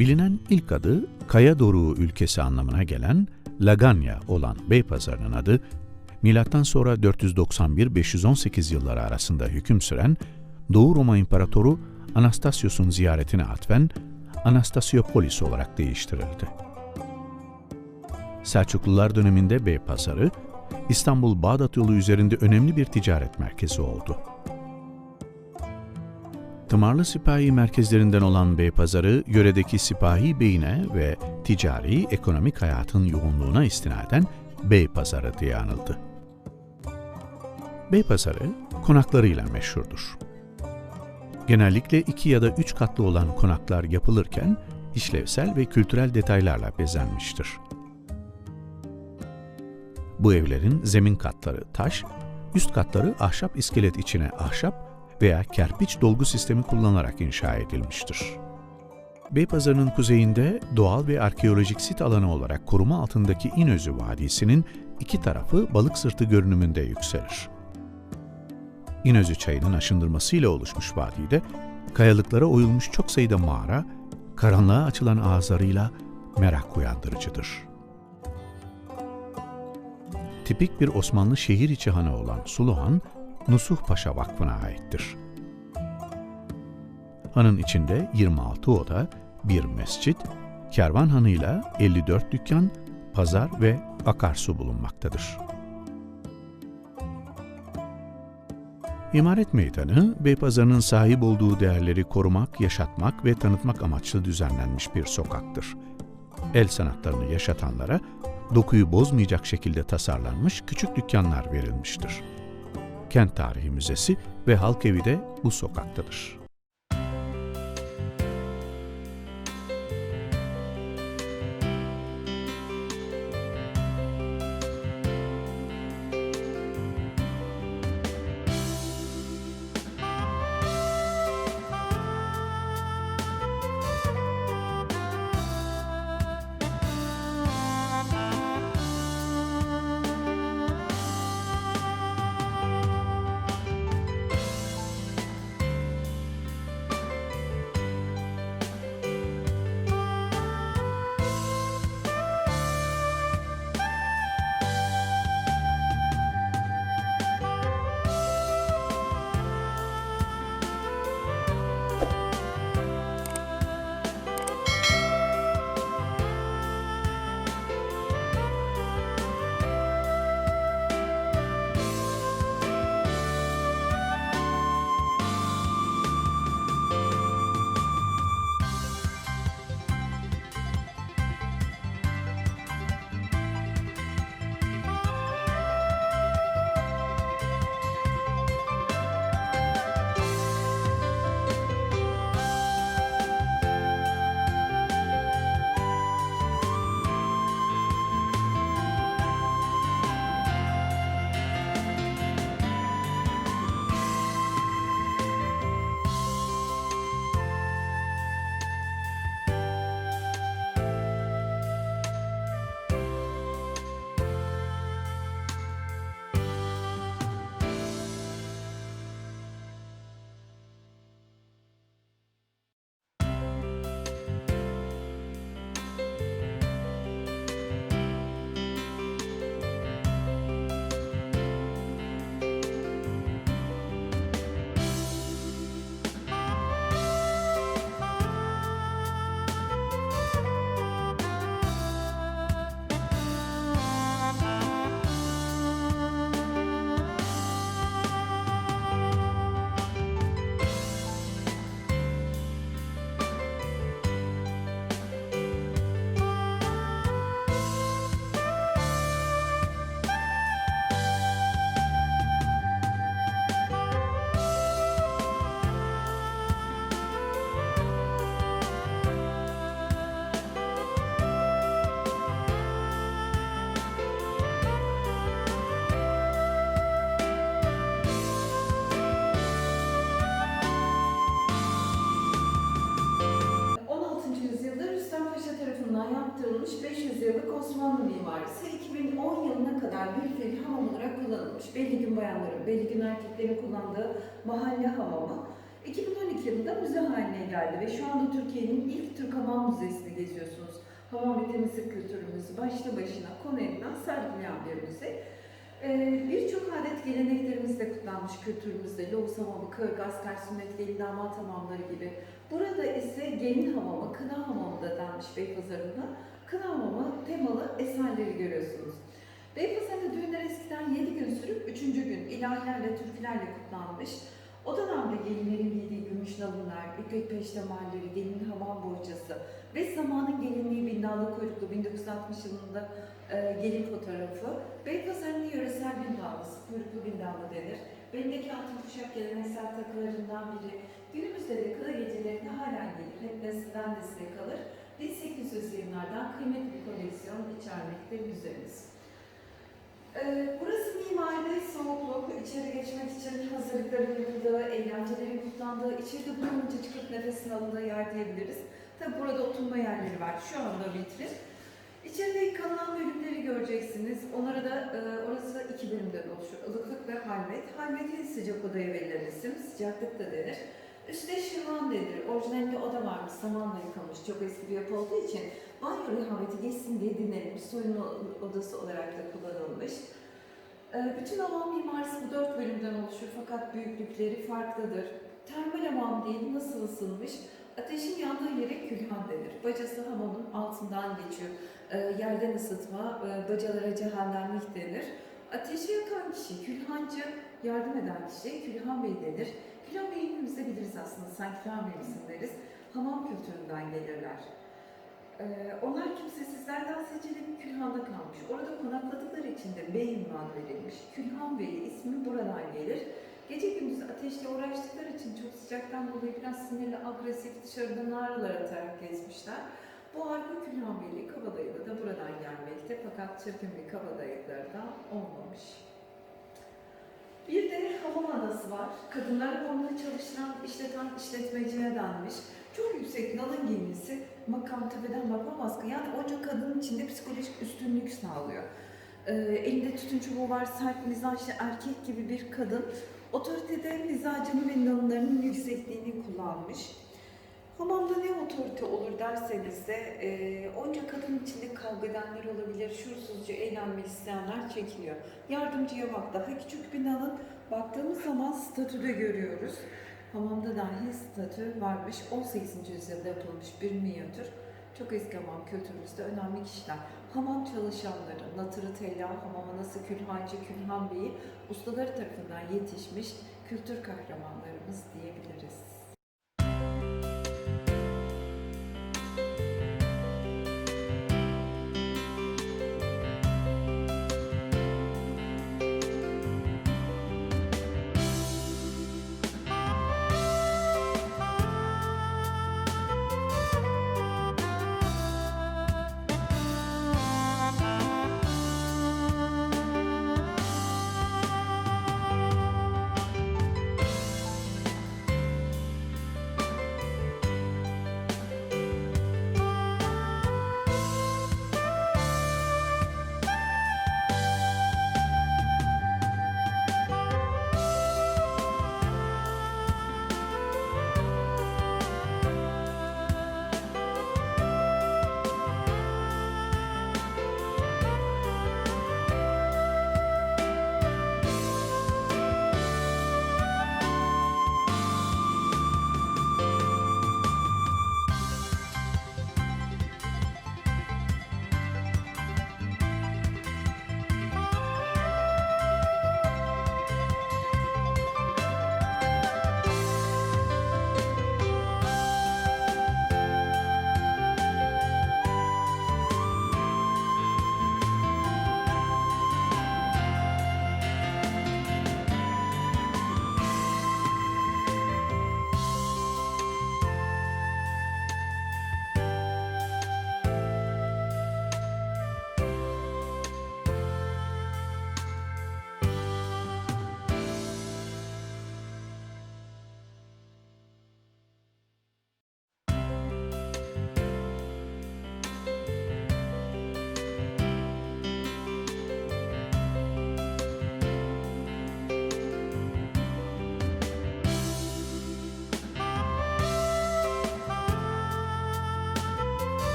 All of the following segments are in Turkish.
Bilinen ilk adı Kaya Doruğu ülkesi anlamına gelen Laganya olan Beypazarı'nın adı, milattan sonra 491-518 yılları arasında hüküm süren Doğu Roma İmparatoru Anastasios'un ziyaretine atfen Anastasiopolis olarak değiştirildi. Selçuklular döneminde Beypazarı, İstanbul-Bağdat yolu üzerinde önemli bir ticaret merkezi oldu. Tımarlı sipahi merkezlerinden olan Beypazarı, yöredeki sipahi beyine ve ticari, ekonomik hayatın yoğunluğuna istinaden Beypazarı diye anıldı. Beypazarı, konaklarıyla meşhurdur. Genellikle iki ya da üç katlı olan konaklar yapılırken, işlevsel ve kültürel detaylarla bezenmiştir. Bu evlerin zemin katları taş, üst katları ahşap iskelet içine ahşap veya kerpiç dolgu sistemi kullanılarak inşa edilmiştir. Beypazarı'nın kuzeyinde doğal ve arkeolojik sit alanı olarak koruma altındaki İnözü Vadisi'nin iki tarafı balık sırtı görünümünde yükselir. İnözü çayının aşındırmasıyla oluşmuş vadide, kayalıklara oyulmuş çok sayıda mağara, karanlığa açılan ağızlarıyla merak uyandırıcıdır. Tipik bir Osmanlı şehir içi hanı olan Suluhan, Nusuh Paşa Vakfı'na aittir. Hanın içinde 26 oda, bir mescit, kervan hanıyla 54 dükkan, pazar ve akarsu bulunmaktadır. İmaret Meydanı, Beypazarı'nın sahip olduğu değerleri korumak, yaşatmak ve tanıtmak amaçlı düzenlenmiş bir sokaktır. El sanatlarını yaşatanlara dokuyu bozmayacak şekilde tasarlanmış küçük dükkanlar verilmiştir. Kent Tarihi Müzesi ve Halk Evi de bu sokaktadır. Yaptırılmış 500 yıllık Osmanlı mimarisi 2010 yılına kadar bir fiil hamam olarak kullanılmış. Belli gün bayanların, belli gün erkeklerin kullandığı mahalle hamamı. 2012 yılında müze haline geldi ve şu anda Türkiye'nin ilk Türk hamam Müzesi'ni geziyorsunuz. Hamam ve temizlik kültürümüzü başlı başına konu edilen sergileyen bir müze. Ee, Birçok adet geleneklerimiz de kutlanmış kültürümüzde. Loğus hamamı, kırk, asker, sünnet, gelin, damat hamamları gibi. Burada ise gelin hamamı, kına hamamı da denmiş Beypazarı'nda. Kına hamamı temalı eserleri görüyorsunuz. Beypazarı'nda düğünler eskiden 7 gün sürüp 3. gün ilahilerle, türkülerle kutlanmış. O dönemde gelinlerin giydiği gümüş nalınlar, ipek peştemalleri, gelin hamam bohçası ve zamanın gelinliği bindallı kuyruklu 1960 yılında e, gelin fotoğrafı. Beypazarı'nın yöresel bindallısı, kuyruklu bindallı denir. Belindeki altın kuşak geleneksel takılarından biri. Günümüzde de kına gecelerinde halen gelir. Hep nesilden nesile kalır. 1800 yıllardan kıymetli bir koleksiyon içermekte müzemiz. Ee, Burası mimari, soğukluk, içeri geçmek için hazırlıkların yapıldığı, eğlencelerin kutlandığı, içeride bulununca çıkıp nefesini alındığı yer diyebiliriz. Tabi burada oturma yerleri var. Şu anda vitrin. İçeride yıkanılan bölümleri göreceksiniz. Onlara da e, orası iki bölümden oluşur. Ilıklık ve halvet. Halveti sıcak odaya verilen isim. Sıcaklık da denir. Üstte şırvan denir. Orijinalinde oda varmış. Samanla yıkamış. Çok eski bir yapı olduğu için banyo rehaveti geçsin diye dinlenmiş. Soyunma odası olarak da kullanılmış. Ee, Bütün hamam mimarisi bu dört bölümden oluşur fakat büyüklükleri farklıdır. Termal hamam değil, nasıl ısınmış? Ateşin yandığı yere külhan denir. Bacası hamamın altından geçiyor. Ee, yerden ısıtma, e, bacalara cehennemlik denir. Ateşi yakan kişi, külhancı, yardım eden kişi külhan bey denir. Hepimiz de biliriz aslında, sanki bey misin deriz. Hamam kültüründen gelirler. Ee, onlar kimsesizlerden seçilip Külhan'da kalmış. Orada konakladıkları için de bey ünvanı verilmiş. Külhan Bey ismi buradan gelir. Gece gündüz ateşle uğraştıkları için çok sıcaktan dolayı biraz sinirli, agresif, dışarıdan ağrılar atarak gezmişler. Bu argo Külhan Beyli kabadayılı da buradan gelmekte fakat çirkin bir kabadayıları da olmamış. Bir de hamam anası var. Kadınlar hamamını çalıştıran, işleten işletmeciye denmiş. Çok yüksek nalın giymesi makam tepeden bakmamaz ki. Yani onca kadının içinde psikolojik üstünlük sağlıyor. Ee, elinde tütün çubuğu var, sert mizaçlı erkek gibi bir kadın. Otoritede mizacını ve nalınlarının yüksekliğini kullanmış. Hamamda ne otorite olur derseniz de e, onca kadın içinde kavga edenler olabilir, şuursuzca eğlenmek isteyenler çekiliyor. Yardımcıya bak daha küçük bir nalın baktığımız zaman statüde görüyoruz. Hamamda dahi statü varmış. 18. yüzyılda yapılmış bir minyatür. Çok eski hamam kültürümüzde önemli kişiler. Hamam çalışanları, Natırı Tella, hamama nasıl Külhancı, Külhan Bey'i ustaları tarafından yetişmiş kültür kahramanlarımız diyebiliriz.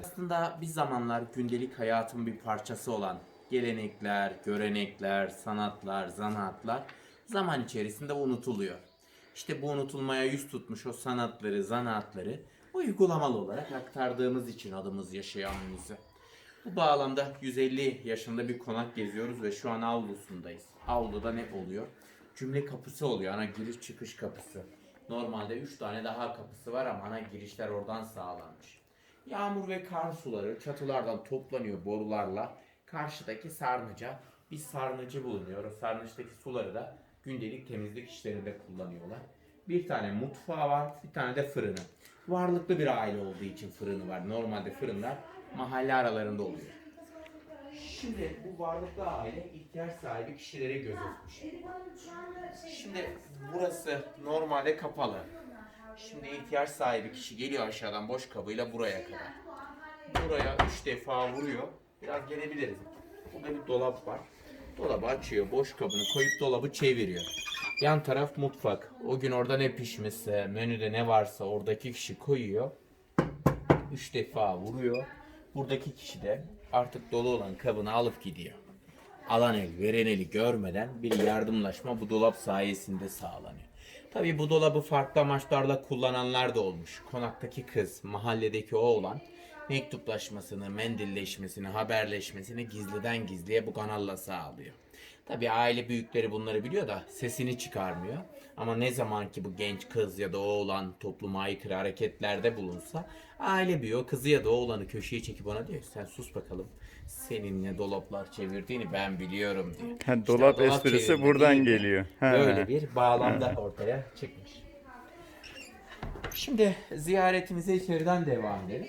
Aslında bir zamanlar gündelik hayatın bir parçası olan gelenekler, görenekler, sanatlar, zanaatlar zaman içerisinde unutuluyor. İşte bu unutulmaya yüz tutmuş o sanatları, zanaatları uygulamalı olarak aktardığımız için adımız yaşayan müze. Bu bağlamda 150 yaşında bir konak geziyoruz ve şu an avlusundayız. Avluda ne oluyor? Cümle kapısı oluyor, ana giriş çıkış kapısı. Normalde 3 tane daha kapısı var ama ana girişler oradan sağlanmış. Yağmur ve kar suları çatılardan toplanıyor borularla. Karşıdaki sarnıca bir sarnıcı bulunuyor. O sarnıçtaki suları da gündelik temizlik işlerinde kullanıyorlar. Bir tane mutfağı var, bir tane de fırını. Varlıklı bir aile olduğu için fırını var. Normalde fırınlar mahalle aralarında oluyor. Şimdi bu varlıklı aile ihtiyaç sahibi kişilere gözetmiş. Şimdi burası normalde kapalı. Şimdi ihtiyaç sahibi kişi geliyor aşağıdan boş kabıyla buraya kadar. Buraya üç defa vuruyor. Biraz gelebiliriz. Burada bir dolap var. Dolabı açıyor, boş kabını koyup dolabı çeviriyor. Yan taraf mutfak. O gün orada ne pişmişse, menüde ne varsa oradaki kişi koyuyor. Üç defa vuruyor. Buradaki kişi de artık dolu olan kabını alıp gidiyor. Alan el, veren eli görmeden bir yardımlaşma bu dolap sayesinde sağlanıyor. Tabii bu dolabı farklı amaçlarla kullananlar da olmuş. Konaktaki kız, mahalledeki oğlan mektuplaşmasını, mendilleşmesini, haberleşmesini gizliden gizliye bu kanalla sağlıyor. Tabii aile büyükleri bunları biliyor da sesini çıkarmıyor. Ama ne zaman ki bu genç kız ya da oğlan topluma aykırı hareketlerde bulunsa aile büyüğü kızı ya da oğlanı köşeye çekip ona diyor sen sus bakalım. Senin ne dolaplar çevirdiğini ben biliyorum diyor. Ha, İşte o dolap esprisi buradan geliyor. Ha. Böyle bir bağlamda ortaya çıkmış. Şimdi ziyaretimize içeriden devam edelim.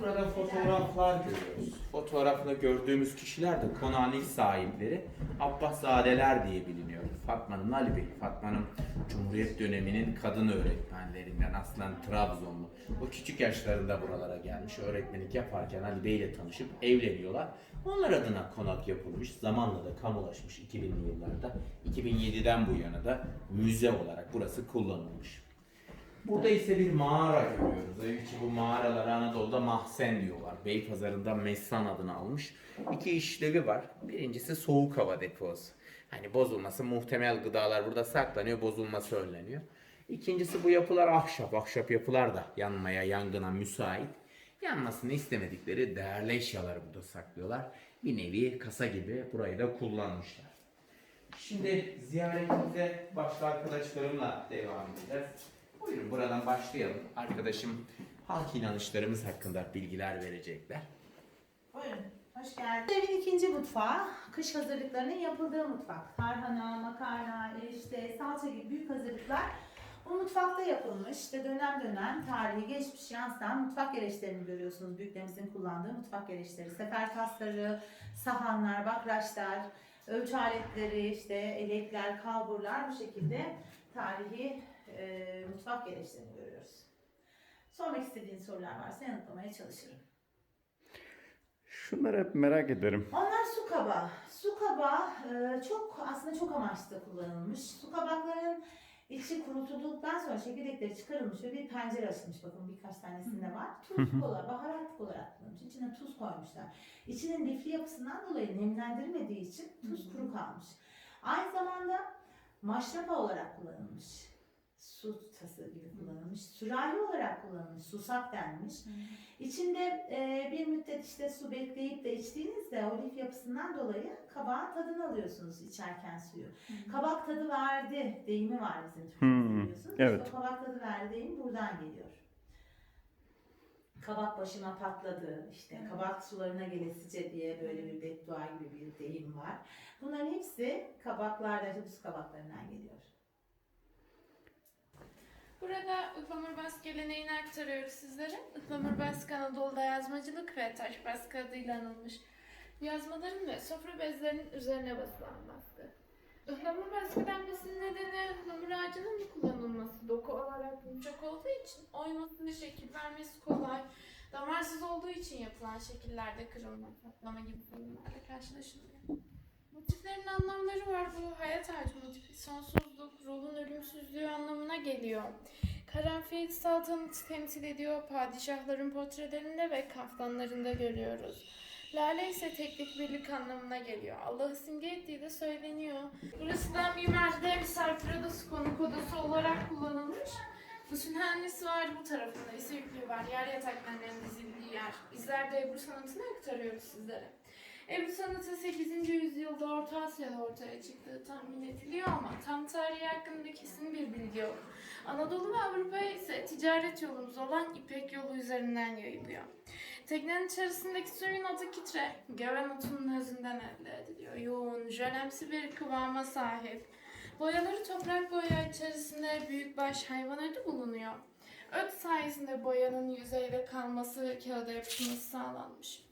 Burada fotoğraflar görüyoruz. Fotoğrafta gördüğümüz kişiler de konağın ilk sahipleri Abbaszadeler diye biliniyor. Fatma'nın Ali Bey, Fatma'nın Cumhuriyet döneminin kadın öğretmenlerinden aslen Trabzonlu. O küçük yaşlarında buralara gelmiş öğretmenlik yaparken Ali Bey ile tanışıp evleniyorlar. Onlar adına konak yapılmış. Zamanla da kamulaşmış 2000'li yıllarda. 2007'den bu yana da müze olarak burası kullanılmış. Burada ise bir mağara görüyoruz. Tabii ki bu mağaralara Anadolu'da mahzen diyorlar. Beypazarı'nda Messan adını almış. İki işlevi var. Birincisi soğuk hava deposu. Hani bozulması muhtemel gıdalar burada saklanıyor, bozulması önleniyor. İkincisi bu yapılar ahşap. Ahşap yapılar da yanmaya, yangına müsait. Yanmasını istemedikleri değerli eşyaları burada saklıyorlar. Bir nevi kasa gibi burayı da kullanmışlar. Şimdi ziyaretimize başka arkadaşlarımla devam edeceğiz. Buyurun buradan başlayalım. Arkadaşım halk inanışlarımız hakkında bilgiler verecekler. Buyurun, hoş geldiniz. Evin ikinci mutfağı, kış hazırlıklarının yapıldığı mutfak. Tarhana, makarna, erişte, salça gibi büyük hazırlıklar bu mutfakta yapılmış. İşte dönem dönem tarihi geçmiş yansıtan mutfak gereçlerini görüyorsunuz. Büyüklerimizin kullandığı mutfak gereçleri. Sefer tasları, sahanlar, bakraçlar, ölçü aletleri, işte elekler, kalburlar bu şekilde tarihi e, mutfak gereçlerini görüyoruz. Sormak istediğiniz sorular varsa yanıtlamaya çalışırım. Şunları hep merak ederim. Onlar su kabağı. Su kabağı e, çok aslında çok amaçlı kullanılmış. Su kabakların içi kurutulduktan sonra çekirdekleri çıkarılmış ve bir pencere açılmış. Bakın birkaç tanesinde var. Tuz olarak, baharat olarak kullanılmış. İçine tuz koymuşlar. İçinin lifli yapısından dolayı nemlendirmediği için tuz kuru kalmış. Aynı zamanda maşrapa olarak kullanılmış. Su tası gibi kullanılmış. Sürahi olarak kullanılmış. Susak denmiş. İçinde e, bir müddet işte su bekleyip de içtiğinizde o lif yapısından dolayı kabağın tadını alıyorsunuz içerken suyu. Kabak tadı verdi deyimi var bizim Türkçemizde Hmm, biliyorsunuz. evet. İşte o kabak tadı verdi deyimi buradan geliyor. Kabak başıma patladı, işte kabak sularına gelesice diye böyle bir beddua gibi bir deyim var. Bunların hepsi kabaklarda, kabaklarından geliyor. Burada ıhlamur baskı geleneğini aktarıyoruz sizlere. Ihlamur baskı Anadolu'da yazmacılık ve taş baskı adıyla anılmış yazmaların ve sofra bezlerinin üzerine basılan baskı. Ihlamur baskı denmesinin nedeni ıhlamur ağacının mı kullanılması? Doku olarak yumuşak olduğu için oymasını şekil vermesi kolay. Damarsız olduğu için yapılan şekillerde kırılma, patlama gibi sorunlarla karşılaşılıyor. Motiflerin anlamları var. Bu hayat ağacı motifi sonsuzluk, ruhun ölümsüzlüğü anlamına geliyor. Karanfil saltanatı temsil ediyor. Padişahların portrelerinde ve kaftanlarında görüyoruz. Lale ise teklik birlik anlamına geliyor. Allah'ı simge ettiği de söyleniyor. Burası da mimaride misafir odası konuk odası olarak kullanılmış. Kusunhanesi var bu tarafında ise yüklü var. Yer yataklarının dizildiği yer. Bizler de Ebru sanatını aktarıyoruz sizlere. Ebru sanatı 8. yüzyılda Orta Asya'da ortaya çıktığı tahmin ediliyor ama tam tarihi hakkında kesin bir bilgi yok. Anadolu ve Avrupa ise ticaret yolumuz olan İpek yolu üzerinden yayılıyor. Teknenin içerisindeki suyun adı kitre, göven otunun özünden elde ediliyor. Yoğun, jölemsi bir kıvama sahip. Boyaları toprak boya içerisinde büyükbaş hayvan ödü bulunuyor. Öt sayesinde boyanın yüzeyde kalması, kağıda yapışması sağlanmış.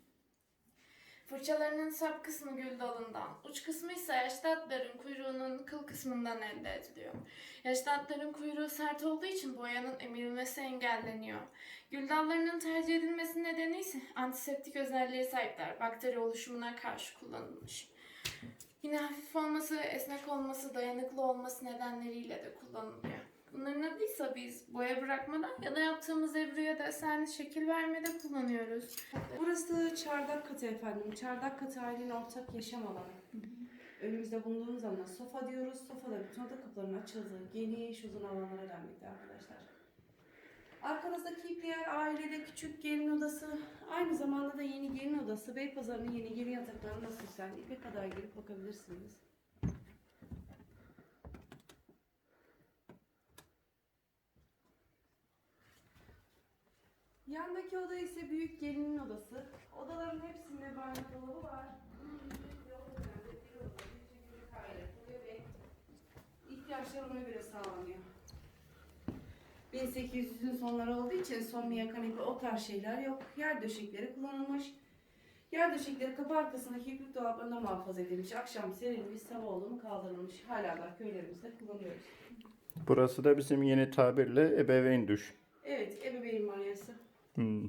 Fırçalarının sap kısmı gül dalından, uç kısmı ise yaşlı kuyruğunun kıl kısmından elde ediliyor. Yaşlı kuyruğu sert olduğu için boyanın emilmesi engelleniyor. Gül dallarının tercih edilmesi nedeni ise antiseptik özelliğe sahipler. Bakteri oluşumuna karşı kullanılmış. Yine hafif olması, esnek olması, dayanıklı olması nedenleriyle de kullanılıyor. Bunların adıysa biz boya bırakmadan ya da yaptığımız ebruya desenli şekil vermede kullanıyoruz. Burası çardak katı efendim. Çardak katı ailenin ortak yaşam alanı. Önümüzde bulunduğumuz alana sofa diyoruz. Sofada bütün oda kapılarının açıldığı geniş uzun alanlara denmekte arkadaşlar. Arkanızdaki ipler ailede küçük gelin odası. Aynı zamanda da yeni gelin odası. Beypazarı'nın yeni gelin yatakları nasıl süslendi? İpe kadar gelip bakabilirsiniz. Yandaki oda ise büyük gelinin odası. Odaların hepsinde banyo dolabı var. Bir oda, bir oda, bir çekirdek aile konuyor ve ihtiyaçlar ona göre sağlanıyor. 1800'ün sonları olduğu için somya, kanepe o tarz şeyler yok. Yer döşekleri kullanılmış. Yer döşekleri kapı arkasındaki yüklük dolaplarında muhafaza edilmiş. Akşam serilmiş, sabah oldu mu kaldırılmış. Hala da köylerimizde kullanıyoruz. Burası da bizim yeni tabirle ebeveyn duş. Evet, ebeveyn banyosu. Hmm.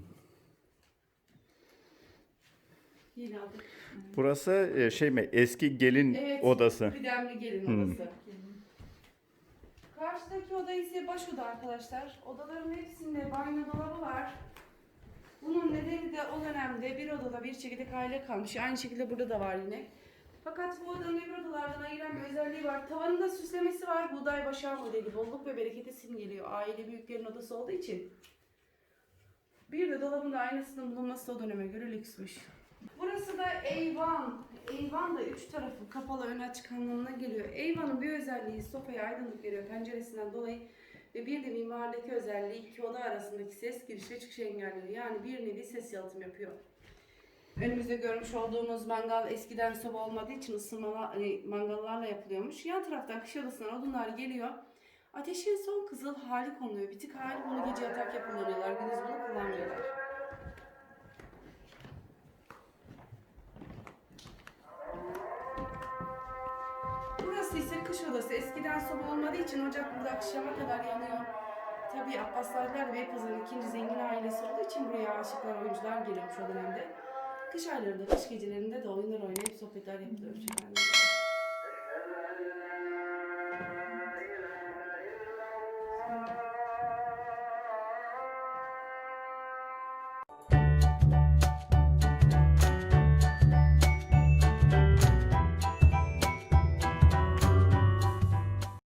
Yeni aldık. Burası e, şey mi? Eski gelin Evet, odası. Kıdemli gelin Hmm. odası. Karşıdaki oda ise baş oda arkadaşlar. Odaların hepsinde banyo dolabı var. Bunun nedeni de o dönemde bir odada bir çekirdek aile kalmış. Aynı şekilde burada da var yine. Fakat bu odanın öbür odalardan ayıran bir özelliği var. Tavanında süslemesi var. Buğday başağı modeli. Bolluk ve bereketi simgeliyor. Aile büyüklerin odası olduğu için. Bir de dolabında aynasının bulunması o döneme göre lüksmüş. Burası da eyvan. Eyvan da üç tarafı kapalı ön açık anlamına geliyor. Eyvanın bir özelliği sofaya aydınlık veriyor penceresinden dolayı ve bir de mimarideki özelliği iki oda arasındaki ses giriş ve çıkışı engelliyor. Yani bir nevi ses yalıtım yapıyor. Önümüzde görmüş olduğumuz mangal eskiden soba olmadığı için ısınma hani mangallarla yapılıyormuş. Yan taraftan kış odasından odunlar geliyor. Ateşin son kızıl hali konuluyor. Bitik hali bunu gece yatarken kullanıyorlar. Gündüz bunu kullanmıyorlar. Burası ise kış odası. Eskiden soba olmadığı için ocak burada akşama kadar yanıyor. Tabii Abbaslarlar ve Beypazarı'nın ikinci zengin ailesi olduğu için buraya aşıklar, oyuncular geliyormuş o dönemde. Kış aylarında, kış gecelerinde de oyunlar oynayıp sohbetler yapılıyormuş efendim.